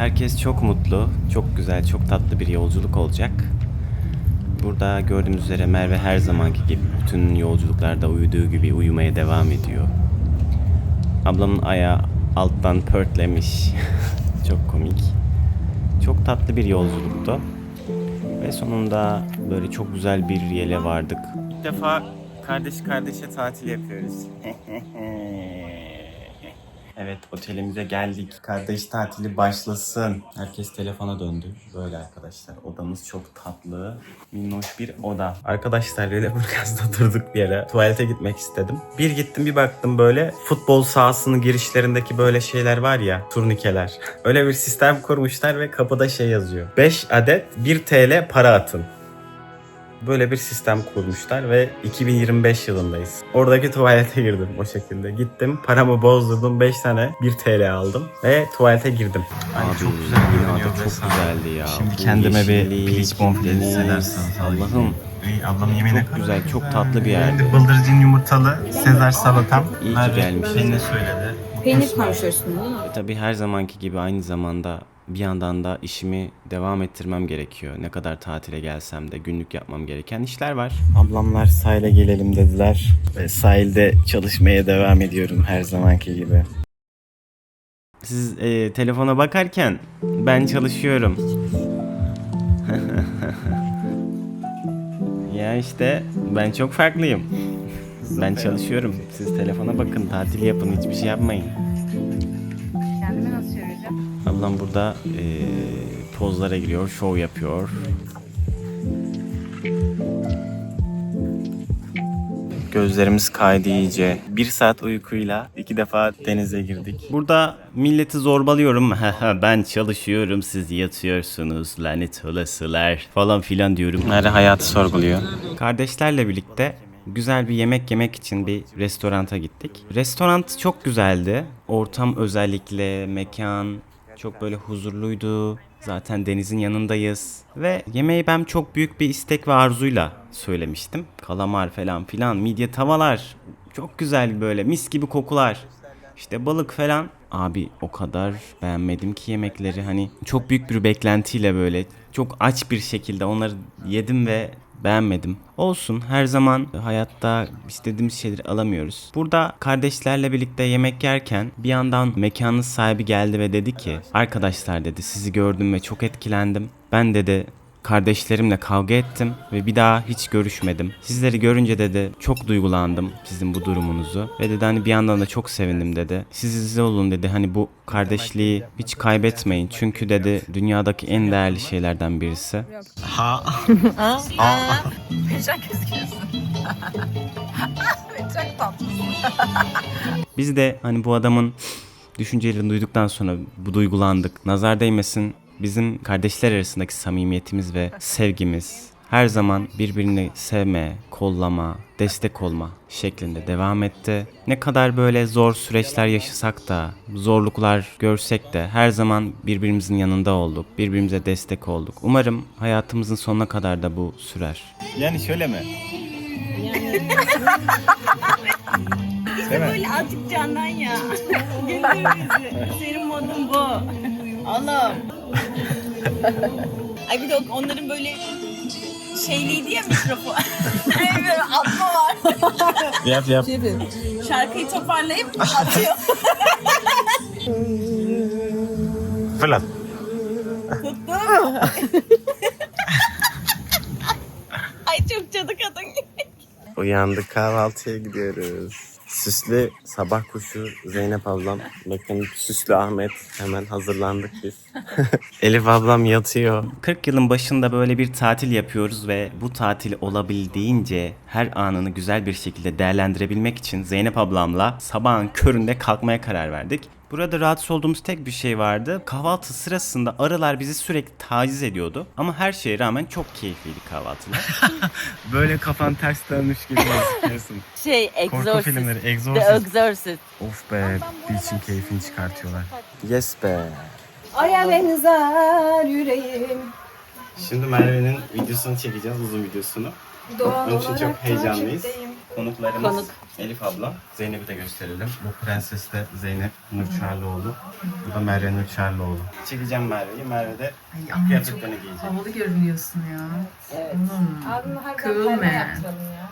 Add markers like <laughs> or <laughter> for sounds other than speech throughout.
Herkes çok mutlu, çok güzel, çok tatlı bir yolculuk olacak. Burada gördüğümüz üzere Merve her zamanki gibi bütün yolculuklarda uyuduğu gibi uyumaya devam ediyor. Ablamın ayağı alttan pörtlemiş. <laughs> çok komik. Çok tatlı bir yolculuktu. Ve sonunda böyle çok güzel bir yere vardık. İlk defa kardeş kardeşe tatil yapıyoruz. <laughs> evet otelimize geldik. Kardeş tatili başlasın. Herkes telefona döndü. Böyle arkadaşlar. Odamız çok tatlı. Minnoş bir oda. Arkadaşlar Lüleburgaz'da durduk bir yere. Tuvalete gitmek istedim. Bir gittim bir baktım böyle futbol sahasının girişlerindeki böyle şeyler var ya turnikeler. <laughs> Öyle bir sistem kurmuşlar ve kapıda şey yazıyor. 5 adet 1 TL para atın. Böyle bir sistem kurmuşlar ve 2025 yılındayız. Oradaki tuvalete girdim o şekilde. Gittim, paramı bozdurdum, 5 tane 1 TL aldım ve tuvalete girdim. Ay, çok güzel görünüyor çok vesaire. güzeldi ya. Şimdi Bu kendime bir yeşillik, piliç bonfilesi deniz, ederseniz Allah'ım Ey ablam yemeğine çok güzel, çok tatlı bir yerdi. Şimdi bıldırcın yumurtalı Sezar salatam. İyi ki gelmişsin. Peynir söyledi. Peynir üstüne değil mi? Ve tabii her zamanki gibi aynı zamanda bir yandan da işimi devam ettirmem gerekiyor. Ne kadar tatile gelsem de günlük yapmam gereken işler var. Ablamlar sahile gelelim dediler ve sahilde çalışmaya devam ediyorum her zamanki gibi. Siz e, telefona bakarken ben çalışıyorum. <laughs> ya işte ben çok farklıyım. Ben çalışıyorum. Siz telefona bakın, tatil yapın, hiçbir şey yapmayın. Ablam burada eee, pozlara giriyor, şov yapıyor. Gözlerimiz kaydı iyice. Bir saat uykuyla iki defa denize girdik. Burada milleti zorbalıyorum. <laughs> ben çalışıyorum, siz yatıyorsunuz. Lanet olasılar falan filan diyorum. Nerede hayatı sorguluyor. Kardeşlerle birlikte güzel bir yemek yemek için bir restoranta gittik. Restoran çok güzeldi. Ortam özellikle, mekan çok böyle huzurluydu. Zaten denizin yanındayız. Ve yemeği ben çok büyük bir istek ve arzuyla söylemiştim. Kalamar falan filan, midye tavalar. Çok güzel böyle mis gibi kokular. İşte balık falan. Abi o kadar beğenmedim ki yemekleri hani çok büyük bir beklentiyle böyle çok aç bir şekilde onları yedim ve beğenmedim. Olsun her zaman hayatta istediğimiz şeyleri alamıyoruz. Burada kardeşlerle birlikte yemek yerken bir yandan mekanın sahibi geldi ve dedi ki arkadaşlar dedi sizi gördüm ve çok etkilendim. Ben dedi Kardeşlerimle kavga ettim ve bir daha hiç görüşmedim. Sizleri görünce dedi çok duygulandım sizin bu durumunuzu. Ve dedi hani bir yandan da çok sevindim dedi. Siz size olun dedi hani bu kardeşliği hiç kaybetmeyin. Çünkü dedi dünyadaki en değerli şeylerden birisi. Ha. <laughs> <laughs> Çok üzgünsün. <laughs> Çok tatlısın. Biz de hani bu adamın düşüncelerini duyduktan sonra bu duygulandık. Nazar değmesin bizim kardeşler arasındaki samimiyetimiz ve sevgimiz her zaman birbirini sevme, kollama, destek olma şeklinde devam etti. Ne kadar böyle zor süreçler yaşasak da, zorluklar görsek de her zaman birbirimizin yanında olduk, birbirimize destek olduk. Umarım hayatımızın sonuna kadar da bu sürer. Yani şöyle mi? Böyle azıcık candan ya. <laughs> Güldür bizi. Senin modun bu. Oğlum. Ay bir de onların böyle şeyliydi ya mikrofon. <laughs> Ay böyle atma var. Yap yap. Şarkıyı toparlayıp <laughs> atıyor. Fırlat. <laughs> Ay çok cadı kadın. Uyandık kahvaltıya gidiyoruz. Süslü sabah kuşu Zeynep ablam. Bakın süslü Ahmet. Hemen hazırlandık biz. <laughs> Elif ablam yatıyor. 40 yılın başında böyle bir tatil yapıyoruz ve bu tatili olabildiğince her anını güzel bir şekilde değerlendirebilmek için Zeynep ablamla sabahın köründe kalkmaya karar verdik. Burada rahatsız olduğumuz tek bir şey vardı. Kahvaltı sırasında arılar bizi sürekli taciz ediyordu. Ama her şeye rağmen çok keyifliydi kahvaltılar. <laughs> Böyle kafan ters dönmüş gibi gözüküyorsun. Şey Korku filmleri, The Exorcist. Exorcist. Of be, beach'in keyfini çıkartıyorlar. Yes be. Aya benzer yüreğim. Şimdi Merve'nin videosunu çekeceğiz, uzun videosunu. Doğal Onun için çok olarak heyecanlıyız. takipteyim. Konuklarımız Konuk. Elif abla. Zeynep'i de gösterelim. Bu prenses de Zeynep Nur Çarlıoğlu. Bu da Merve Nur Çarlıoğlu. Çekeceğim Merve'yi. Merve de Ay ama çok kıyafetlerini giyecek. havalı görünüyorsun ya. Evet. Hmm. Man. yaptıralım ya.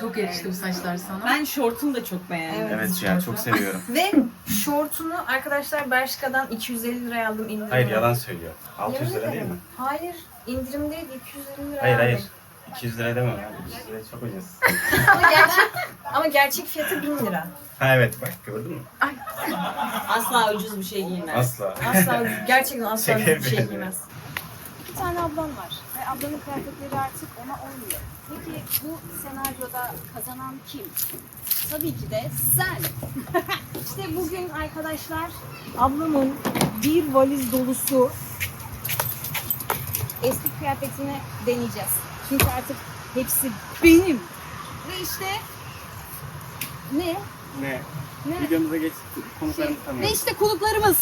Çok yakıştı bu saçlar sana. Ben şortunu da çok beğendim. Evet ya çok seviyorum. Ve şortunu arkadaşlar Bershka'dan 250 liraya aldım indirim. Hayır yalan söylüyor. 600 Yemin lira değil mi? Hayır indirimdeydi 250 liraya Hayır aldım. hayır. 200 lira demem abi. 200 lira çok ucuz. Ama gerçek, ama gerçek fiyatı 1000 lira. Ha evet bak gördün mü? Asla ucuz bir şey giymez. Asla. Asla gerçekten asla Şeker bir şey giymez. Bir tane ablam var ve ablamın kıyafetleri artık ona olmuyor. Peki bu senaryoda kazanan kim? Tabii ki de sen. <laughs> işte bugün arkadaşlar ablamın bir valiz dolusu eski kıyafetini deneyeceğiz. Çünkü artık hepsi benim. Ve işte ne? Ne? Ne? Videomuza geç. Konuklarımızı Ve tanıyoruz. işte konuklarımız.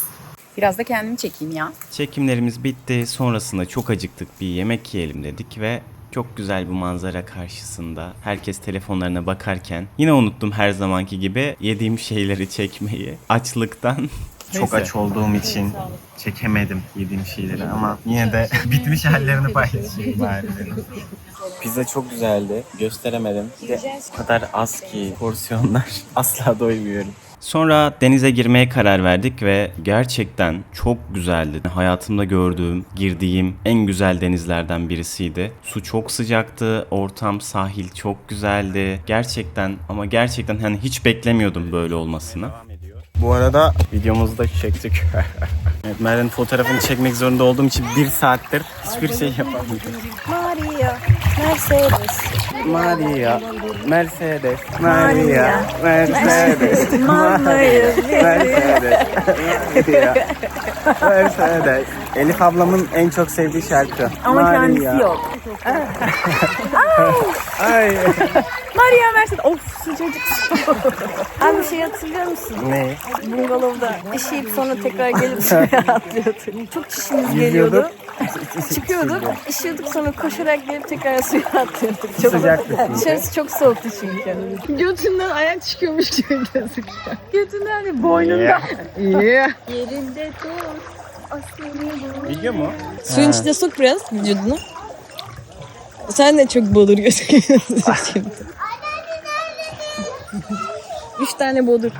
Biraz da kendimi çekeyim ya. Çekimlerimiz bitti. Sonrasında çok acıktık. Bir yemek yiyelim dedik ve çok güzel bir manzara karşısında herkes telefonlarına bakarken yine unuttum her zamanki gibi yediğim şeyleri çekmeyi açlıktan. Çok aç olduğum için çekemedim yediğim şeyleri ama yine de <laughs> bitmiş hallerini paylaşayım bari. Pizza çok güzeldi. Gösteremedim. Bir de o kadar az ki porsiyonlar. <laughs> Asla doymuyorum. Sonra denize girmeye karar verdik ve gerçekten çok güzeldi. Hayatımda gördüğüm, girdiğim en güzel denizlerden birisiydi. Su çok sıcaktı, ortam, sahil çok güzeldi. Gerçekten ama gerçekten hani hiç beklemiyordum böyle olmasını. Bu arada videomuzu da çektik. <laughs> evet, Merve'nin fotoğrafını çekmek zorunda olduğum için bir saattir hiçbir şey yapamadım. Maria, Mercedes. Maria, Mercedes, Maria, Mercedes, <laughs> Mercedes, Maria, Mercedes. Elif ablamın en çok sevdiği şarkı. Ama kendisi yok. <laughs> Ay. Maria Mercedes. Of sıcacık. Abi bir şey hatırlıyor musun? Ne? Bungalovda işeyip sonra tekrar gelip <laughs> suya atlıyorduk. Çok çişimiz geliyordu. <laughs> Çıkıyorduk, işiyorduk sonra koşarak gelip tekrar suya atlıyorduk. Çok Sıcaktı. Dışarısı çok soğuktu çünkü. Götünden ayak çıkıyormuş gibi gözüküyor. Götünden de boynundan. Yerinde dur. Video mu? Suyun içine sok biraz vücudunu. Sen de çok bodur gözüküyorsun şimdi. Üç tane bodur.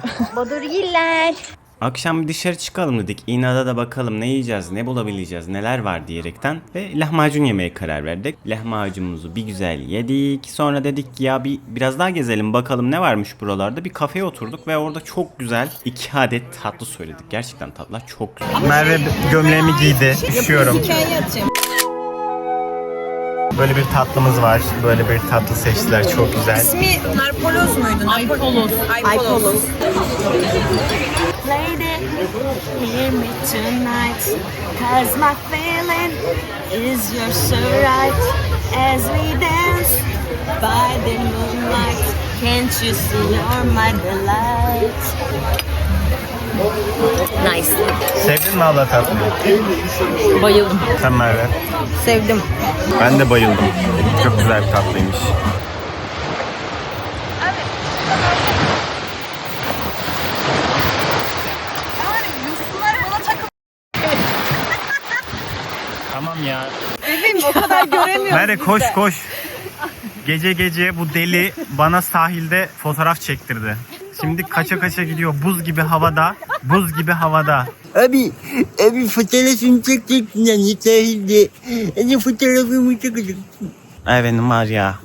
Akşam dışarı çıkalım dedik. İnada da bakalım ne yiyeceğiz, ne bulabileceğiz, neler var diyerekten. Ve lahmacun yemeye karar verdik. Lahmacunumuzu bir güzel yedik. Sonra dedik ki ya bir biraz daha gezelim bakalım ne varmış buralarda. Bir kafeye oturduk ve orada çok güzel iki adet tatlı söyledik. Gerçekten tatlılar çok güzel. Merve gömleğimi giydi. Üşüyorum. Böyle bir tatlımız var. Böyle bir tatlı seçtiler. Çok güzel. İsmi Narpoloz muydu? Aypolos. Aypolos. Lady, hear me tonight. Cause my feeling is you're so right. As we dance by the moonlight. Can't you see you're my delight? Nice. Sevdin mi abla tatlıyı? Bayıldım. Sen Merve. Sevdim. Ben de bayıldım. Çok güzel bir tatlıymış. Tamam ya. Bebeğim o kadar göremiyorum. Merve koş koş. Gece gece bu deli bana sahilde fotoğraf çektirdi. Şimdi kaça kaça gidiyor buz gibi havada. Buz gibi havada. Abi, abi fotoğrafımı çekeceksin yani sahilde. Hani fotoğrafımı çekeceksin. Efendim var ya.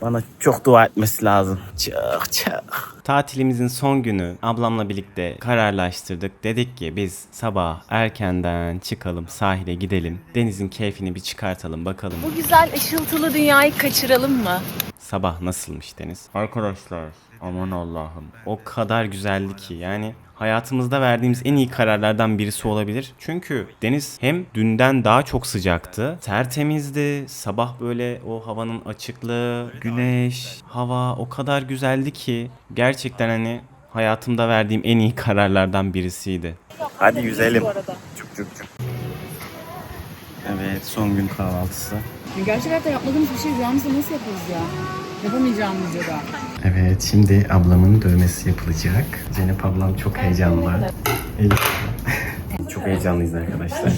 Bana çok dua etmesi lazım. Çok çok. Tatilimizin son günü ablamla birlikte kararlaştırdık. Dedik ki biz sabah erkenden çıkalım sahile gidelim. Denizin keyfini bir çıkartalım bakalım. Bu güzel ışıltılı dünyayı kaçıralım mı? Sabah nasılmış Deniz? Arkadaşlar aman Allah'ım o kadar güzeldi ki yani hayatımızda verdiğimiz en iyi kararlardan birisi olabilir. Çünkü deniz hem dünden daha çok sıcaktı, tertemizdi. Sabah böyle o havanın açıklığı, güneş, hava o kadar güzeldi ki gerçekten hani hayatımda verdiğim en iyi kararlardan birisiydi. Hadi yüzelim. Cuk cuk cuk. Evet son gün kahvaltısı. Gerçek hayatta yapmadığımız bir şey rüyamızda nasıl yaparız ya? Yapamayacağımız ya da. Evet şimdi ablamın dövmesi yapılacak. Zeynep ablam çok heyecanlı. Elif. <laughs> çok heyecanlıyız arkadaşlar.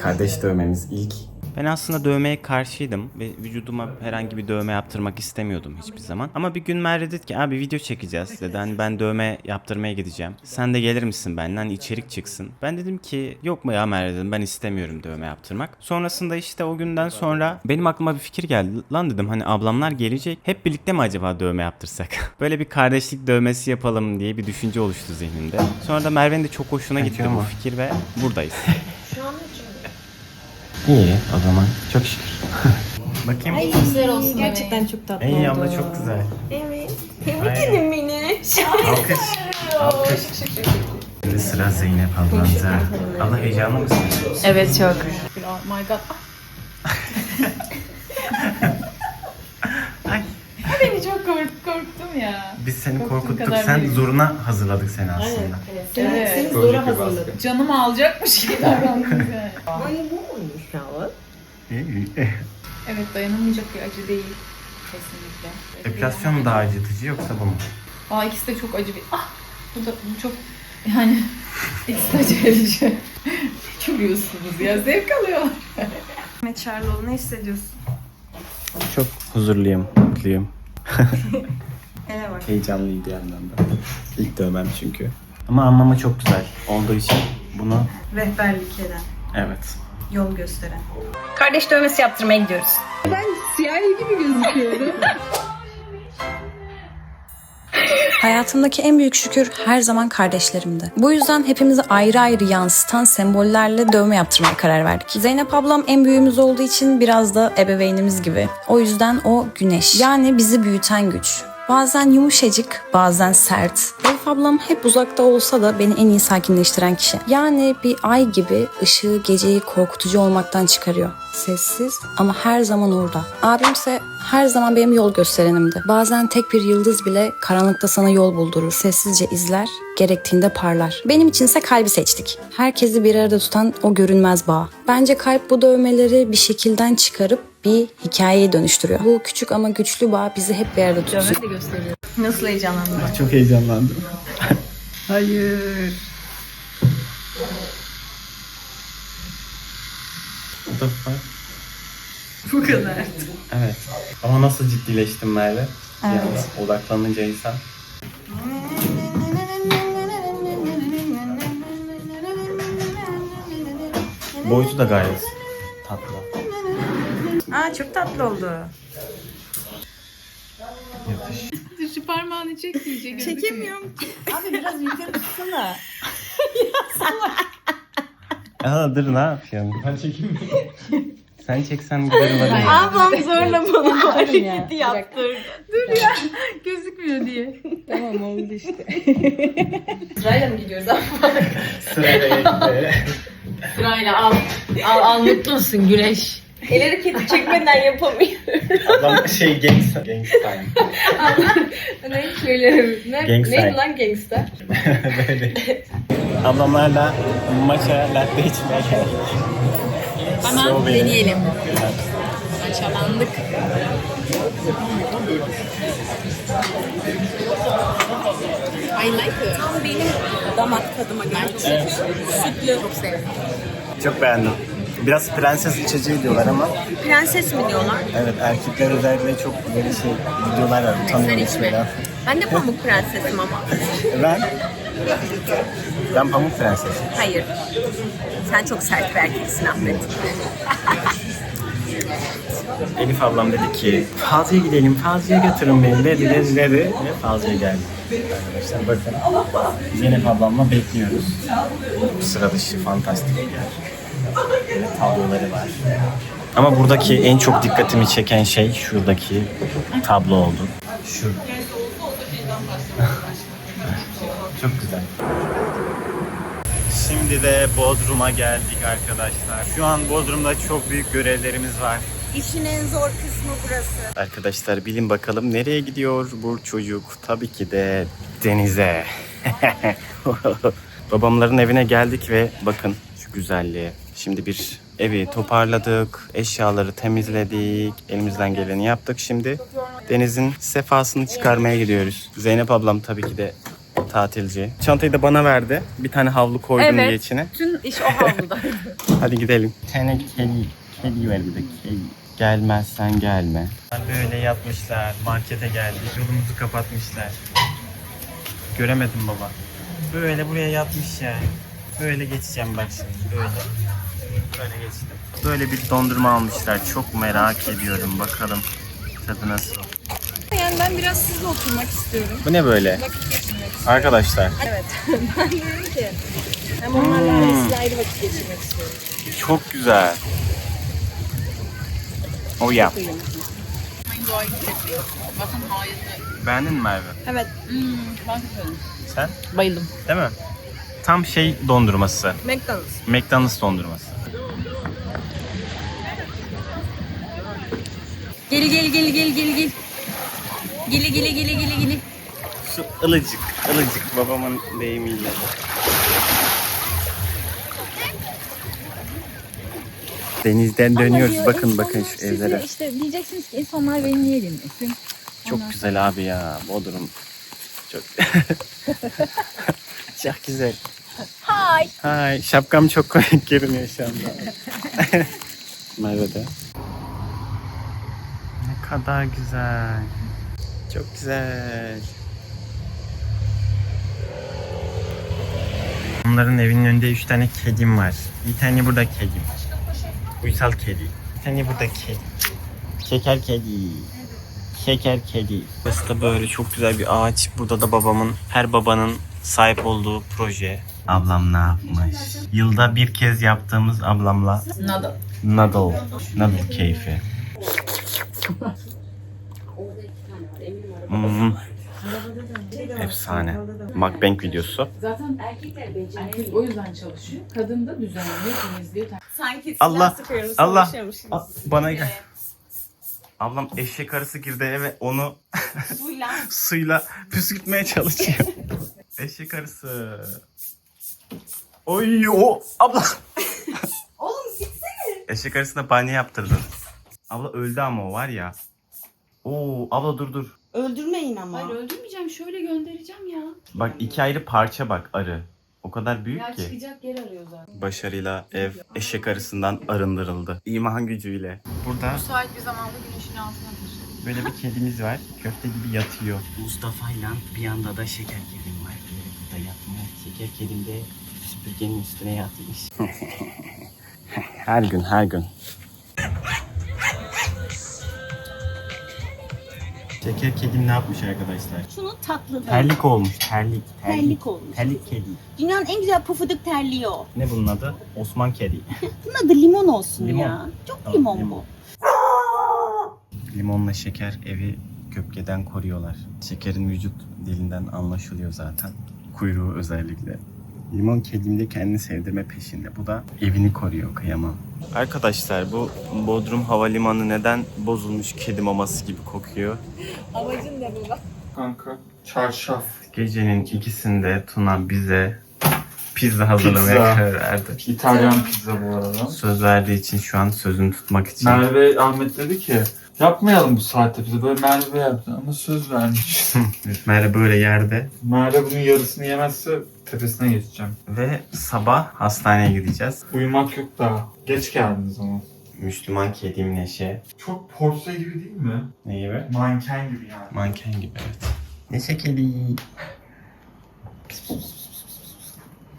Kardeş dövmemiz ilk. Ben aslında dövmeye karşıydım ve vücuduma herhangi bir dövme yaptırmak istemiyordum hiçbir zaman. Ama bir gün Merve dedi ki abi video çekeceğiz dedi. Hani ben dövme yaptırmaya gideceğim. Sen de gelir misin benimle hani içerik çıksın. Ben dedim ki yok mu ya Merve dedim ben istemiyorum dövme yaptırmak. Sonrasında işte o günden sonra benim aklıma bir fikir geldi. Lan dedim hani ablamlar gelecek. Hep birlikte mi acaba dövme yaptırsak? <laughs> Böyle bir kardeşlik dövmesi yapalım diye bir düşünce oluştu zihnimde. Sonra da Merve'nin de çok hoşuna gitti bu fikir ve buradayız. <laughs> İyi o zaman çok şükür. <laughs> Bakayım. Güzel olsun. Gerçekten çok tatlı Ey abla çok güzel. Evet. Tebrik ederim beni. Alkış. Alkış. Şimdi sıra Zeynep ablamıza. Abla heyecanlı mısın? Evet çok. Oh my god. <laughs> Ay. Beni çok kork- korktum ya. Biz seni Korktuğum korkuttuk. kadar Sen değil. zoruna hazırladık seni aslında. Evet. Seni zora hazırladım. Canımı alacakmış gibi <laughs> davrandınız yani. İyi, iyi. <laughs> Evet dayanamayacak bir acı değil. Kesinlikle. Depresyon mu daha acıtıcı yoksa bu mu? Aa ikisi de çok acı bir... Ah! Bu da bu çok... Yani <laughs> ikisi de acı verici. çok yiyorsunuz ya. Zevk alıyor. <laughs> Ahmet Çarlıoğlu ne hissediyorsun? Çok huzurluyum, mutluyum. Ele bak. Heyecanlıyım bir yandan da. İlk dövmem çünkü. Ama anlamı çok güzel olduğu için bunu Rehberlik eden, evet. Yol gösteren. Kardeş dövmesi yaptırmaya gidiyoruz. Hayatımdaki en büyük şükür her zaman kardeşlerimdi. Bu yüzden hepimizi ayrı ayrı yansıtan sembollerle dövme yaptırmaya karar verdik. Zeynep ablam en büyüğümüz olduğu için biraz da ebeveynimiz gibi. O yüzden o güneş. Yani bizi büyüten güç. Bazen yumuşacık, bazen sert. Elif ablam hep uzakta olsa da beni en iyi sakinleştiren kişi. Yani bir ay gibi ışığı geceyi korkutucu olmaktan çıkarıyor. Sessiz ama her zaman orada. Abimse her zaman benim yol gösterenimdi. Bazen tek bir yıldız bile karanlıkta sana yol buldurur. Sessizce izler, gerektiğinde parlar. Benim içinse kalbi seçtik. Herkesi bir arada tutan o görünmez bağ. Bence kalp bu dövmeleri bir şekilden çıkarıp bir hikayeye dönüştürüyor. Bu küçük ama güçlü bağ bizi hep bir arada tutuyor. Nasıl heyecanlandın? Çok heyecanlandım. <laughs> Hayır. What the fuck? Bu kadar. Evet. Ama nasıl ciddileştim Merve? Evet. Yani odaklanınca insan. Boyutu da gayet çok tatlı oldu. Yatış. Dur şu parmağını çek iyice Çekemiyorum. Abi biraz yukarı tutsana. Aa dur ne yapıyorsun? Ben çekeyim mi? Sen çeksen güzel olabilir. Ablam zorla bana bu hareketi ya. yaptırdı. Gözükmüyor diye. Tamam oldu işte. Sırayla mı gidiyoruz abi? Sırayla gitti. Sırayla al. Al al mutlu musun Güneş? El hareketi çekmeden yapamıyorum. Adam şey gangsta. Gangsta. <laughs> ne şöyle ne, Gangster. neydi lan gangster? Böyle. <laughs> Ablamlarla maça latte içmeye geldik. Bana Strawberry. deneyelim. Açalandık. I like it. Tam benim damak tadıma göre. Sütlü çok sevdim. Çok beğendim. Biraz prenses içeceği diyorlar ama Prenses mi diyorlar? evet erkekler özellikle çok böyle şey videolar var utanıyor içmeden. Ben de pamuk prensesim ama. <laughs> Ben ben pamuk prensesim. Hayır. Sen çok sert bir erkeksin Ahmet. <laughs> Elif ablam dedi ki Fazlı'ya gidelim, Fazlı'ya götürün beni dedi dedi dedi ve Fazlı'ya geldik. Arkadaşlar bakın Zeynep ablamla bekliyoruz. Sıra dışı fantastik bir yer. Tabloları var. Ama buradaki en çok dikkatimi çeken şey şuradaki tablo oldu. Şu. <laughs> çok güzel. Şimdi de Bodrum'a geldik arkadaşlar. Şu an Bodrum'da çok büyük görevlerimiz var. İşin en zor kısmı burası. Arkadaşlar bilin bakalım nereye gidiyor bu çocuk? Tabii ki de denize. <laughs> Babamların evine geldik ve bakın şu güzelliğe. Şimdi bir Evi toparladık, eşyaları temizledik, elimizden geleni yaptık. Şimdi denizin sefasını çıkarmaya gidiyoruz. Zeynep ablam tabii ki de tatilci. Çantayı da bana verdi. Bir tane havlu koydum Evet. diye içine. Tüm iş o havluda. <laughs> Hadi gidelim. Tane kedi, kedi ver bir de kedi. Gelmezsen gelme. Böyle yapmışlar. Markete geldik. Yolumuzu kapatmışlar. Göremedim baba. Böyle buraya yatmış ya. Böyle geçeceğim bak şimdi. Böyle. Böyle geçtim. Böyle bir dondurma almışlar. Çok merak ediyorum. Bakalım tadı nasıl. yani ben biraz sizle oturmak istiyorum. Bu ne böyle? Arkadaşlar. <laughs> Ben diyorum ki hem onlarla Hmm. size ayrı vakit geçirmek istiyorum. Çok güzel. Oh ya. Bakın hayırlı. Beğendin mi Merve? Evet. Hmm. Sen? Bayıldım. Değil mi? Tam şey dondurması. McDonald's. McDonald's dondurması. Geli geli geli geli geli gel. Geli geli geli geli geli. Su ılıcık, ılıcık babamın deyimiyle. Denizden dönüyoruz. Bakın bakın şu evlere. İşte diyeceksiniz ki insanlar beni niye dinlesin? Çok güzel abi ya. Bodrum. Çok <laughs> Çok güzel. Hay. Hay. Şapkam çok komik görünüyor şu anda. <laughs> Merve de. Ne kadar güzel. Çok güzel. Onların evinin önünde üç tane kedim var. Bir tane burada kedim. Uysal kedi. Bir tane burada kedi. Şeker kedi. Şeker kedi. Burası da böyle çok güzel bir ağaç. Burada da babamın, her babanın sahip olduğu proje. Ablam ne yapmış? Yılda bir kez yaptığımız ablamla Nada. noodle, noodle keyfi. Hmm. Efsane. Mukbang videosu. Zaten erkek o yüzden çalışıyor. Kadın da düzenliyor, temizliyor. Sanki Allah, silah sıkıyoruz, Allah. savaşıyormuşuz. A- Bana gel. Ablam eşek arısı girdi eve onu Suyla. <laughs> suyla püskürtmeye çalışıyor. eşek arısı. Oy o abla. <laughs> Oğlum gitsene. Eşek arısına banyo yaptırdım. Abla öldü ama o var ya. Oo abla dur dur. Öldürmeyin ama. Hayır öldürmeyeceğim. Şöyle göndereceğim ya. Bak iki ayrı parça bak arı. O kadar büyük Ya ki. çıkacak yer arıyor zaten. Başarıyla ev eşek arısından arındırıldı. İman gücüyle. Burada Müsait bir zamanda güneşin altına böyle bir kedimiz var. Köfte gibi yatıyor. Mustafa ile bir yanda da şeker burada Şeker kedim de süpürgenin üstüne yatmış. <laughs> her gün her gün. Şeker kedim ne yapmış arkadaşlar? Şunun tatlı Terlik olmuş. Terlik. Terlik olmuş. Terlik kedi. Dünyanın en güzel pufuduk terliği o. Ne bunun adı? Osman kedi. <laughs> Bunun adı limon olsun Limon. ya. Çok Tamam, limon, limon. bu. Limonla şeker evi köpkeden koruyorlar. Şekerin vücut dilinden anlaşılıyor zaten. Kuyruğu özellikle. Limon kedim de kendini sevdirme peşinde. Bu da evini koruyor kıyamam. Arkadaşlar bu Bodrum Havalimanı neden bozulmuş kedi maması gibi kokuyor? Kanka çarşaf. Gecenin ikisinde Tuna bize pizza hazırlamaya Pizza. karar verdi. İtalyan pizza bu arada. Söz verdiği için şu an sözünü tutmak için. Merve Ahmet dedi ki yapmayalım bu saatte pizza. Böyle Merve yaptı ama söz vermiş. <laughs> Merve böyle yerde Merve bunun yarısını yemezse tepesine geçeceğim. ve sabah hastaneye gideceğiz. Uyumak yok daha. Geç geldiniz ama. Müslüman kedim Neşe. Çok portre gibi değil mi? Ne gibi? Manken gibi yani. Manken gibi evet. Neşe kedi.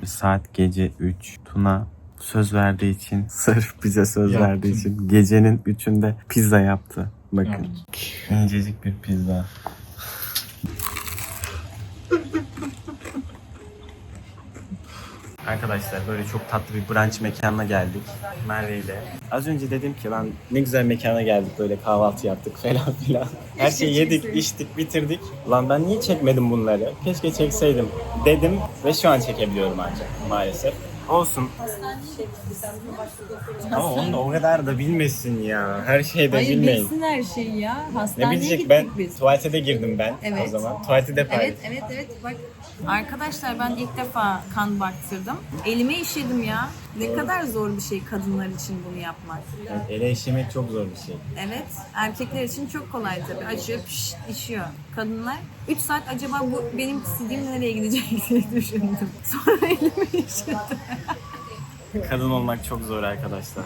Saat gece 3. Tuna söz verdiği için, <laughs> sırf bize söz Yaptım. verdiği için gecenin 3'ünde pizza yaptı. Bakın. Yaptım. İncecik bir pizza. Arkadaşlar böyle çok tatlı bir brunch mekanına geldik Merve ile. Az önce dedim ki lan ne güzel mekana geldik böyle kahvaltı yaptık <laughs> falan filan. Her şeyi yedik, içtik, bitirdik. Lan ben niye çekmedim bunları? Keşke çekseydim dedim ve şu an çekebiliyorum ancak maalesef. Olsun. Ama onu da o kadar da bilmesin ya. Her şeyi de Hayır bilmeyin. bilsin her şeyi ya. Ne Hastaneye bilecek gittik ben biz. tuvalete de girdim ben o Evet. zaman. Tuvalete de. Evet evet evet bak Arkadaşlar ben ilk defa kan baktırdım. Elime işedim ya. Ne kadar zor bir şey kadınlar için bunu yapmak. ele işemek çok zor bir şey. Evet, erkekler için çok kolay tabii. Açıyor, pişt, işiyor. Kadınlar 3 saat acaba bu benim CD'm nereye gidecek <laughs> diye düşündüm. Sonra elime işledim. Kadın olmak çok zor arkadaşlar.